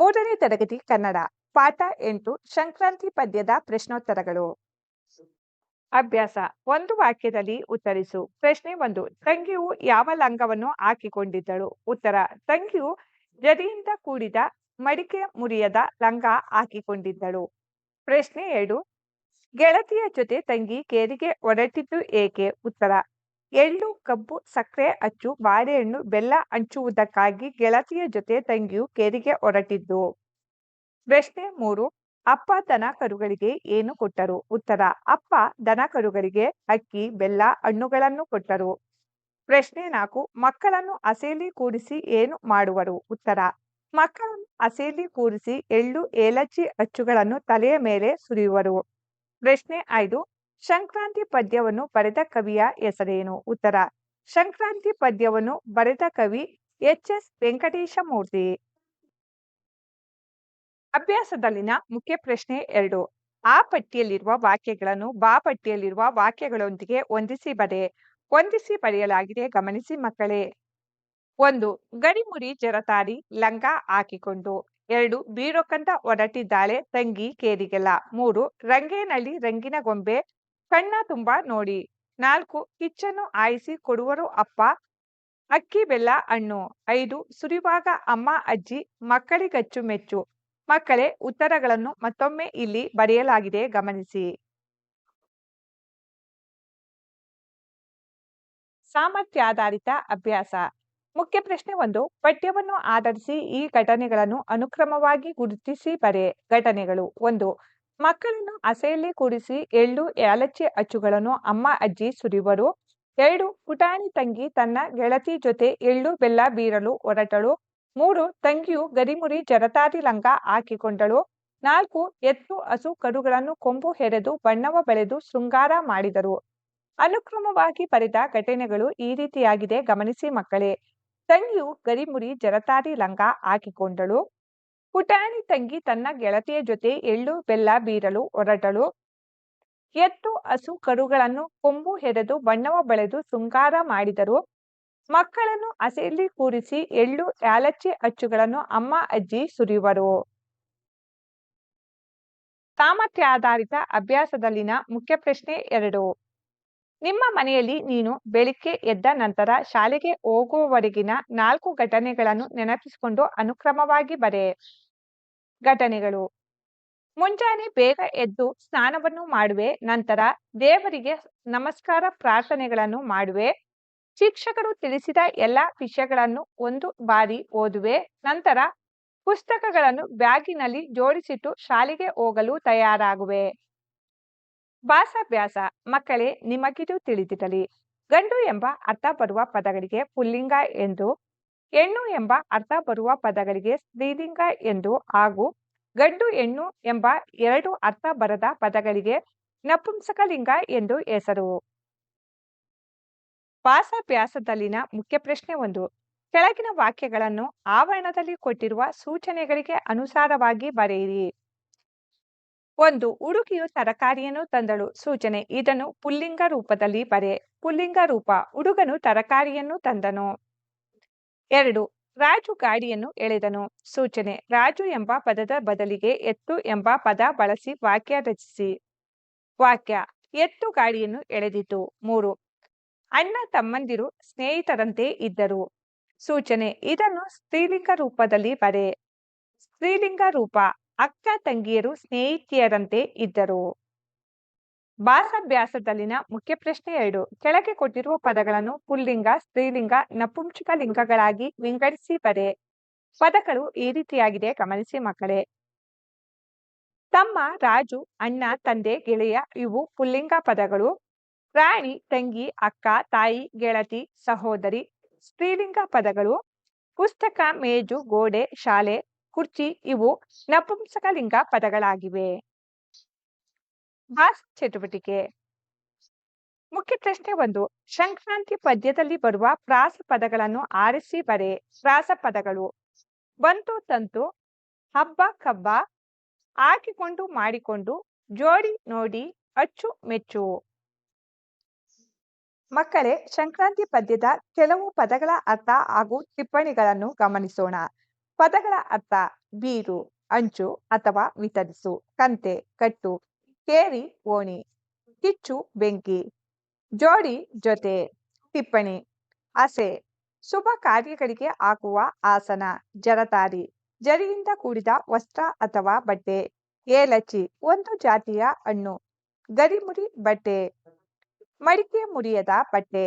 ಮೂರನೇ ತರಗತಿ ಕನ್ನಡ, ಪಾಠ ಎಂಟು, ಸಂಕ್ರಾಂತಿ ಪದ್ಯದ ಪ್ರಶ್ನೋತ್ತರಗಳು. ಅಭ್ಯಾಸ, ಒಂದು ವಾಕ್ಯದಲ್ಲಿ ಉತ್ತರಿಸು. ಪ್ರಶ್ನೆ ಒಂದು, ತಂಗಿಯು ಯಾವ ಲಂಗವನ್ನು ಹಾಕಿಕೊಂಡಿದ್ದಳು? ಉತ್ತರ, ತಂಗಿಯು ಜರಿಯಿಂದ ಕೂಡಿದ ಮಡಿಕೆ ಮುರಿಯದ ಲಂಗ ಹಾಕಿಕೊಂಡಿದ್ದಳು. ಪ್ರಶ್ನೆ ಎರಡು, ಗೆಳತಿಯ ಜೊತೆ ತಂಗಿ ಕೇರಿಗೆ ಹೊರಟಿದ್ದು ಏಕೆ? ಉತ್ತರ ಎಳ್ಳು, ಕಬ್ಬು, ಸಕ್ಕರೆ, ಅಚ್ಚು, ಬಾಳೆಹಣ್ಣು, ಬೆಲ್ಲ ಹಂಚುವುದಕ್ಕಾಗಿ ಗೆಳತಿಯ ಜೊತೆ ತಂಗಿಯು ಕೆರೆಗೆ ಹೊರಟಿದ್ದು. ಪ್ರಶ್ನೆ ಮೂರು, ಅಪ್ಪ ದನ ಕರುಗಳಿಗೆ ಏನು ಕೊಟ್ಟರು? ಉತ್ತರ, ಅಪ್ಪ ದನ ಕರುಗಳಿಗೆ ಅಕ್ಕಿ, ಬೆಲ್ಲ, ಹಣ್ಣುಗಳನ್ನು ಕೊಟ್ಟರು. ಪ್ರಶ್ನೆ ನಾಲ್ಕು, ಮಕ್ಕಳನ್ನು ಅಸೇಲಿ ಕೂರಿಸಿ ಏನು ಮಾಡುವರು? ಉತ್ತರ, ಮಕ್ಕಳನ್ನು ಹಸೇಲಿ ಕೂರಿಸಿ ಎಳ್ಳು ಏಲಚ್ಚಿ ಅಚ್ಚುಗಳನ್ನು ತಲೆಯ ಮೇಲೆ ಸುರಿಯುವರು. ಪ್ರಶ್ನೆ ಐದು ಸಂಕ್ರಾಂತಿ ಪದ್ಯವನ್ನು ಬರೆದ ಕವಿಯ ಹೆಸರೇನು? ಉತ್ತರ, ಸಂಕ್ರಾಂತಿ ಪದ್ಯವನ್ನು ಬರೆದ ಕವಿ ಎಚ್. ಎಸ್. ವೆಂಕಟೇಶಮೂರ್ತಿ. ಅಭ್ಯಾಸದಲ್ಲಿನ ಮುಖ್ಯ ಪ್ರಶ್ನೆ ಎರಡು. ಆ ಪಟ್ಟಿಯಲ್ಲಿರುವ ವಾಕ್ಯಗಳನ್ನು ಬಾ ಪಟ್ಟಿಯಲ್ಲಿರುವ ವಾಕ್ಯಗಳೊಂದಿಗೆ ಹೊಂದಿಸಿ ಬರೆ. ಹೊಂದಿಸಿ ಬರೆಯಲಾಗಿದೆ, ಗಮನಿಸಿ ಮಕ್ಕಳೇ. ಒಂದು, ಗಡಿಮುರಿ ಜರತಾರಿ ಲಂಗ ಹಾಕಿಕೊಂಡು. ಎರಡು ಬೀರೋಕಂದ ಹೊರಟಿದ್ದಾಳೆ ತಂಗಿ ಕೇರಿಗೆಲ್ಲ. ಮೂರು, ರಂಗೇನಳ್ಳಿ ರಂಗಿನ ಗೊಂಬೆ ಕಣ್ಣ ತುಂಬಾ ನೋಡಿ. ನಾಲ್ಕು, ಕಿಚ್ಚನ್ನು ಆಯಿಸಿ ಕೊಡುವರು ಅಪ್ಪ. ಅಕ್ಕಿ, ಬೆಲ್ಲ, ಹಣ್ಣು. ಐದು, ಸುರಿವಾಗ ಅಮ್ಮ, ಅಜ್ಜಿ, ಮಕ್ಕಳಿಗಚ್ಚು ಮೆಚ್ಚು. ಮಕ್ಕಳೇ, ಉತ್ತರಗಳನ್ನು ಮತ್ತೊಮ್ಮೆ ಇಲ್ಲಿ ಬರೆಯಲಾಗಿದೆ, ಗಮನಿಸಿ. ಸಾಮರ್ಥ್ಯಾಧಾರಿತ ಅಭ್ಯಾಸ. ಮುಖ್ಯ ಪ್ರಶ್ನೆ ಒಂದು, ಪಠ್ಯವನ್ನು ಆಧರಿಸಿ ಈ ಘಟನೆಗಳನ್ನು ಅನುಕ್ರಮವಾಗಿ ಗುರುತಿಸಿ ಬರೆ, ಘಟನೆಗಳು. ಒಂದು ಮಕ್ಕಳನ್ನು ಅಸೆಯಲ್ಲಿ ಕೂಡಿಸಿ ಎಳ್ಳು ಯಾಲಚ್ಚಿ ಅಚ್ಚುಗಳನ್ನು ಅಮ್ಮ, ಅಜ್ಜಿ, ಸುರಿವರು, ಎರಡು ಪುಟಾಣಿ ತಂಗಿ ತನ್ನ ಗೆಳತಿ ಜೊತೆ ಎಳ್ಳು, ಬೆಲ್ಲ ಬೀರಲು ಹೊರಟಳು. ಮೂರು ತಂಗಿಯು ಗರಿಮುರಿ, ಜರತಾರಿ ಲಂಗ ಹಾಕಿಕೊಂಡಳು. ನಾಲ್ಕು ಎತ್ತು ಹಸು ಕರುಗಳನ್ನು ಕೊಂಬು ಹೆರೆದು ಬಣ್ಣವ ಬೆಳೆದು ಶೃಂಗಾರ ಮಾಡಿದರು. ಅನುಕ್ರಮವಾಗಿ ಬರೆದ ಘಟನೆಗಳು ಈ ರೀತಿಯಾಗಿದೆ, ಗಮನಿಸಿ ಮಕ್ಕಳೇ. ತಂಗಿಯು ಗರಿಮುರಿ, ಜರತಾರಿ ಲಂಗ ಹಾಕಿಕೊಂಡಳು. ಪುಟಾಣಿ ತಂಗಿ ತನ್ನ ಗೆಳತಿಯ ಜೊತೆ ಎಳ್ಳು, ಬೆಲ್ಲ, ಬೀರಲು ಹೊರಟಳು ಎತ್ತು, ಹಸು, ಕರುಗಳನ್ನು ಕೊಂಬು ಹೆರೆದು ಬಣ್ಣವ ಬಳೆದು ಶೃಂಗಾರ ಮಾಡಿದರು. ಮಕ್ಕಳನ್ನು ಹಸೆಯಲ್ಲಿ ಕೂರಿಸಿ ಎಳ್ಳು ಯಾಲಚ್ಚಿ ಅಚ್ಚುಗಳನ್ನು ಅಮ್ಮ, ಅಜ್ಜಿ ಸುರಿಯುವರು. ಸಾಮರ್ಥ್ಯಾಧಾರಿತ ಅಭ್ಯಾಸದಲ್ಲಿನ ಮುಖ್ಯ ಪ್ರಶ್ನೆ ಎರಡು. ನಿಮ್ಮ ಮನೆಯಲ್ಲಿ ನೀನು ಬೆಳಿಗ್ಗೆ ಎದ್ದ ನಂತರ ಶಾಲೆಗೆ ಹೋಗುವವರೆಗಿನ ನಾಲ್ಕು ಘಟನೆಗಳನ್ನು ನೆನಪಿಸಿಕೊಂಡು ಅನುಕ್ರಮವಾಗಿ ಬರೆ. ಘಟನೆಗಳು. ಮುಂಜಾನೆ ಬೇಗ ಎದ್ದು ಸ್ನಾನವನ್ನು ಮಾಡುವೆ, ನಂತರ ದೇವರಿಗೆ ನಮಸ್ಕಾರ ಪ್ರಾರ್ಥನೆಗಳನ್ನು ಮಾಡುವೆ. ಶಿಕ್ಷಕರು ತಿಳಿಸಿದ ಎಲ್ಲ ವಿಷಯಗಳನ್ನು ಒಂದು ಬಾರಿ ಓದುವೆ, ನಂತರ ಪುಸ್ತಕಗಳನ್ನು ಬ್ಯಾಗಿನಲ್ಲಿ ಜೋಡಿಸಿಟ್ಟು ಶಾಲೆಗೆ ಹೋಗಲು ತಯಾರಾಗುವೆ. ಭಾಷಾಭ್ಯಾಸ ಮಕ್ಕಳೇ ನಿಮಗಿದು ತಿಳಿದಿರಲಿ. ಗಂಡು ಎಂಬ ಅರ್ಥ ಬರುವ ಪದಗಳಿಗೆ ಪುಲ್ಲಿಂಗ ಎಂದು, ಹೆಣ್ಣು ಎಂಬ ಅರ್ಥ ಬರುವ ಪದಗಳಿಗೆ ಸ್ತ್ರೀಲಿಂಗ ಎಂದು ಹಾಗೂ ಗಂಡು ಹೆಣ್ಣು ಎಂಬ ಎರಡು ಅರ್ಥ ಬರದ ಪದಗಳಿಗೆ ನಪುಂಸಕಲಿಂಗ ಎಂದು ಹೆಸರು. ಭಾಸಾಭ್ಯಾಸದಲ್ಲಿನ ಮುಖ್ಯ ಪ್ರಶ್ನೆ ಒಂದು. ಕೆಳಗಿನ ವಾಕ್ಯಗಳನ್ನು ಆವರಣದಲ್ಲಿ ಕೊಟ್ಟಿರುವ ಸೂಚನೆಗಳಿಗೆ ಅನುಸಾರವಾಗಿ ಬರೆಯಿರಿ. ಒಂದು ಹುಡುಗಿಯು ತರಕಾರಿಯನ್ನು ತಂದಳು. ಸೂಚನೆ, ಇದನ್ನು ಪುಲ್ಲಿಂಗ ರೂಪದಲ್ಲಿ ಬರೆ, ಪುಲ್ಲಿಂಗ ರೂಪ ಹುಡುಗನು ತರಕಾರಿಯನ್ನು ತಂದನು. ಎರಡು, ರಾಜು ಗಾಡಿಯನ್ನು ಎಳೆದನು. ಸೂಚನೆ, ರಾಜು ಎಂಬ ಪದದ ಬದಲಿಗೆ ಎತ್ತು ಎಂಬ ಪದ ಬಳಸಿ ವಾಕ್ಯ ರಚಿಸಿ. ವಾಕ್ಯ, ಎತ್ತು ಗಾಡಿಯನ್ನು ಎಳೆದಿತು. ಮೂರು, ಅಣ್ಣ ತಮ್ಮಂದಿರು ಸ್ನೇಹಿತರಂತೆ ಇದ್ದರು. ಸೂಚನೆ, ಇದನ್ನು ಸ್ತ್ರೀಲಿಂಗ ರೂಪದಲ್ಲಿ ಬರೆ. ಸ್ತ್ರೀಲಿಂಗ ರೂಪ ಅಕ್ಕ ತಂಗಿಯರು ಸ್ನೇಹಿತೆಯರಂತೆ ಇದ್ದರು. ಭಾಸಾಭ್ಯಾಸದಲ್ಲಿನ ಮುಖ್ಯ ಪ್ರಶ್ನೆ ಎರಡು. ಕೆಳಗೆ ಕೊಟ್ಟಿರುವ ಪದಗಳನ್ನು ಪುಲ್ಲಿಂಗ, ಸ್ತ್ರೀಲಿಂಗ, ನಪುಂಸಕ ಲಿಂಗಗಳಾಗಿ ವಿಂಗಡಿಸಿ ಬರೆ. ಪದಗಳು ಈ ರೀತಿಯಾಗಿದೆ, ಗಮನಿಸಿ ಮಕ್ಕಳೇ. ತಮ್ಮ, ರಾಜು, ಅಣ್ಣ, ತಂದೆ, ಗೆಳೆಯ, ಇವು ಪುಲ್ಲಿಂಗ ಪದಗಳು. ಪ್ರಾಣಿ ತಂಗಿ, ಅಕ್ಕ, ತಾಯಿ, ಗೆಳತಿ, ಸಹೋದರಿ, ಸ್ತ್ರೀಲಿಂಗ ಪದಗಳು. ಪುಸ್ತಕ, ಮೇಜು, ಗೋಡೆ, ಶಾಲೆ ಕುರ್ಚಿ ಇವು ನಪುಂಸಕಲಿಂಗ ಪದಗಳಾಗಿವೆ. ಬಾಸ್ ಚಟುವಟಿಕೆ. ಮುಖ್ಯ ಪ್ರಶ್ನೆ ಒಂದು. ಸಂಕ್ರಾಂತಿ ಪದ್ಯದಲ್ಲಿ ಬರುವ ಪ್ರಾಸ ಪದಗಳನ್ನು ಆರಿಸಿ ಬರೆ. ಪ್ರಾಸ ಪದಗಳು. ಬಂತು, ತಂತು, ಹಬ್ಬ, ಕಬ್ಬ, ಹಾಕಿಕೊಂಡು, ಮಾಡಿಕೊಂಡು, ಜೋಡಿ, ನೋಡಿ, ಅಚ್ಚು, ಮೆಚ್ಚು. ಮಕ್ಕಳೇ, ಸಂಕ್ರಾಂತಿ ಪದ್ಯದ ಕೆಲವು ಪದಗಳ ಅರ್ಥ ಹಾಗೂ ಟಿಪ್ಪಣಿಗಳನ್ನು ಗಮನಿಸೋಣ. ಪದಗಳ ಅರ್ಥ ಬೀರು, ಅಂಚು ಅಥವಾ ವಿತರಿಸು, ಕಂತೆ, ಕಟ್ಟು, ಕೇರಿ, ಓಣಿ, ಕಿಚ್ಚು, ಬೆಂಕಿ, ಜೋಡಿ ಜೊತೆ, ಟಿಪ್ಪಣಿ ಆಸೆ ಶುಭ ಕಾರ್ಯಗಳಿಗೆ ಹಾಕುವ ಆಸನ, ಜರತಾರಿ, ಜರಿಯಿಂದ ಕೂಡಿದ ವಸ್ತ್ರ ಅಥವಾ ಬಟ್ಟೆ ಏಲಚ್ಚಿ ಒಂದು ಜಾತಿಯ ಹಣ್ಣು, ಗರಿಮುರಿ ಬಟ್ಟೆ, ಮಡಿಕೆ ಮುರಿಯದ ಬಟ್ಟೆ.